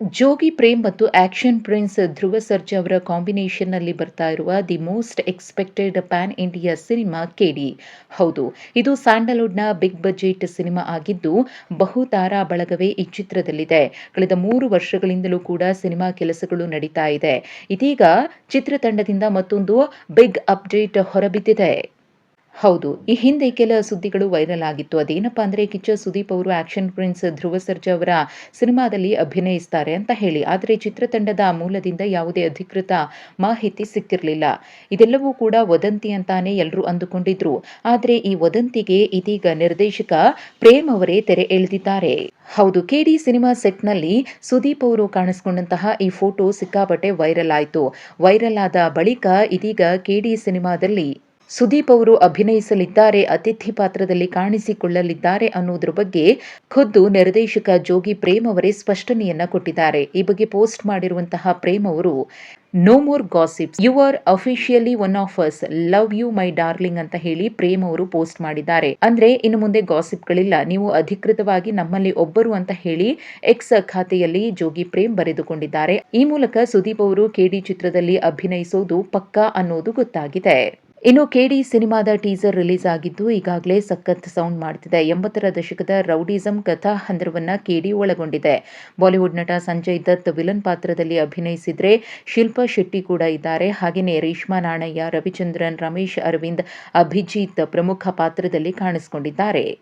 ಜೋಗಿ ಪ್ರೇಮ್ ಮತ್ತು action prince Dhruva Sarja ಅವರ ಕಾಂಬಿನೇಷನ್ನಲ್ಲಿ ಬರ್ತಾ ಇರುವ the most expected pan India cinema KD. ಹೌದು, ಇದು ಸ್ಯಾಂಡಲ್ವುಡ್ನ ಬಿಗ್ ಬಜೆಟ್ ಸಿನಿಮಾ ಆಗಿದ್ದು, ಬಹುತಾರಾ ಬಳಗವೇ ಈ ಚಿತ್ರದಲ್ಲಿದೆ. ಕಳೆದ ಮೂರು ವರ್ಷಗಳಿಂದಲೂ ಕೂಡ ಸಿನಿಮಾ ಕೆಲಸಗಳು ನಡೀತಾ ಇದೆ. ಇದೀಗ ಚಿತ್ರತಂಡದಿಂದ ಮತ್ತೊಂದು ಬಿಗ್ ಅಪ್ಡೇಟ್ ಹೊರಬಿದ್ದಿದೆ. ಹೌದು, ಈ ಹಿಂದೆ ಕೆಲ ಸುದ್ದಿಗಳು ವೈರಲ್ ಆಗಿತ್ತು. ಅದೇನಪ್ಪ ಅಂದರೆ, ಕಿಚ್ಚ ಸುದೀಪ್ ಅವರು ಆಕ್ಷನ್ ಪ್ರಿನ್ಸ್ ಧ್ರುವ ಸರ್ಜಾ ಅವರ ಸಿನಿಮಾದಲ್ಲಿ ಅಭಿನಯಿಸ್ತಾರೆ ಅಂತ ಹೇಳಿ. ಆದರೆ ಚಿತ್ರತಂಡದ ಮೂಲದಿಂದ ಯಾವುದೇ ಅಧಿಕೃತ ಮಾಹಿತಿ ಸಿಕ್ಕಿರಲಿಲ್ಲ. ಇದೆಲ್ಲವೂ ಕೂಡ ವದಂತಿ ಅಂತಾನೆ ಎಲ್ಲರೂ ಅಂದುಕೊಂಡಿದ್ರು. ಆದರೆ ಈ ವದಂತಿಗೆ ಇದೀಗ ನಿರ್ದೇಶಕ ಪ್ರೇಮ್ ಅವರೇ ತೆರೆ ಎಳೆದಿದ್ದಾರೆ. ಹೌದು, ಕೆಡಿ ಸಿನಿಮಾ ಸೆಟ್ನಲ್ಲಿ ಸುದೀಪ್ ಅವರು ಕಾಣಿಸಿಕೊಂಡಂತಹ ಈ ಫೋಟೋ ಸಿಕ್ಕಾಪಟ್ಟೆ ವೈರಲ್ ಆಯಿತು. ವೈರಲ್ ಆದ ಬಳಿಕ ಇದೀಗ ಕೆಡಿ ಸಿನಿಮಾದಲ್ಲಿ ಸುದೀಪ್ ಅವರು ಅಭಿನಯಿಸಲಿದ್ದಾರೆ, ಅತಿಥಿ ಪಾತ್ರದಲ್ಲಿ ಕಾಣಿಸಿಕೊಳ್ಳಲಿದ್ದಾರೆ ಅನ್ನೋದ್ರ ಬಗ್ಗೆ ಖುದ್ದು ನಿರ್ದೇಶಕ ಜೋಗಿ ಪ್ರೇಮ್ ಅವರೇ ಸ್ಪಷ್ಟನೆಯನ್ನ ಕೊಟ್ಟಿದ್ದಾರೆ. ಈ ಬಗ್ಗೆ ಪೋಸ್ಟ್ ಮಾಡಿರುವಂತಹ ಪ್ರೇಮ್ ಅವರು, no more gossips, you are officially one of us, love you my darling ಅಂತ ಹೇಳಿ ಪ್ರೇಮ್ ಅವರು ಪೋಸ್ಟ್ ಮಾಡಿದ್ದಾರೆ. ಅಂದ್ರೆ ಇನ್ನು ಮುಂದೆ ಗಾಸಿಪ್ಗಳಿಲ್ಲ, ನೀವು ಅಧಿಕೃತವಾಗಿ ನಮ್ಮಲ್ಲಿ ಒಬ್ಬರು ಅಂತ ಹೇಳಿ ಎಕ್ಸ್ ಖಾತೆಯಲ್ಲಿ ಜೋಗಿ ಪ್ರೇಮ್ ಬರೆದುಕೊಂಡಿದ್ದಾರೆ. ಈ ಮೂಲಕ ಸುದೀಪ್ ಅವರು ಕೆಡಿ ಚಿತ್ರದಲ್ಲಿ ಅಭಿನಯಿಸೋದು ಪಕ್ಕಾ ಅನ್ನೋದು ಗೊತ್ತಾಗಿದೆ. ಇನ್ನು ಕೆಡಿ ಸಿನಿಮಾದ ಟೀಸರ್ ರಿಲೀಸ್ ಆಗಿದ್ದು ಈಗಾಗಲೇ ಸಖತ್ ಸೌಂಡ್ ಮಾಡ್ತಿದೆ. ಎಂಬತ್ತರ ದಶಕದ ರೌಡಿಸಂ ಕಥಾ ಹಂದರವನ್ನು ಕೆಡಿ ಒಳಗೊಂಡಿದೆ. ಬಾಲಿವುಡ್ ನಟ ಸಂಜಯ್ ದತ್ ವಿಲನ್ ಪಾತ್ರದಲ್ಲಿ ಅಭಿನಯಿಸಿದ್ರೆ ಶಿಲ್ಪಾ ಶೆಟ್ಟಿ ಕೂಡ ಇದ್ದಾರೆ. ಹಾಗೆಯೇ ರೇಷ್ಮಾ ನಾಣಯ್ಯ, ರವಿಚಂದ್ರನ್, ರಮೇಶ್ ಅರವಿಂದ್, ಅಭಿಜಿತ್ ಪ್ರಮುಖ ಪಾತ್ರದಲ್ಲಿ ಕಾಣಿಸಿಕೊಂಡಿದ್ದಾರೆ.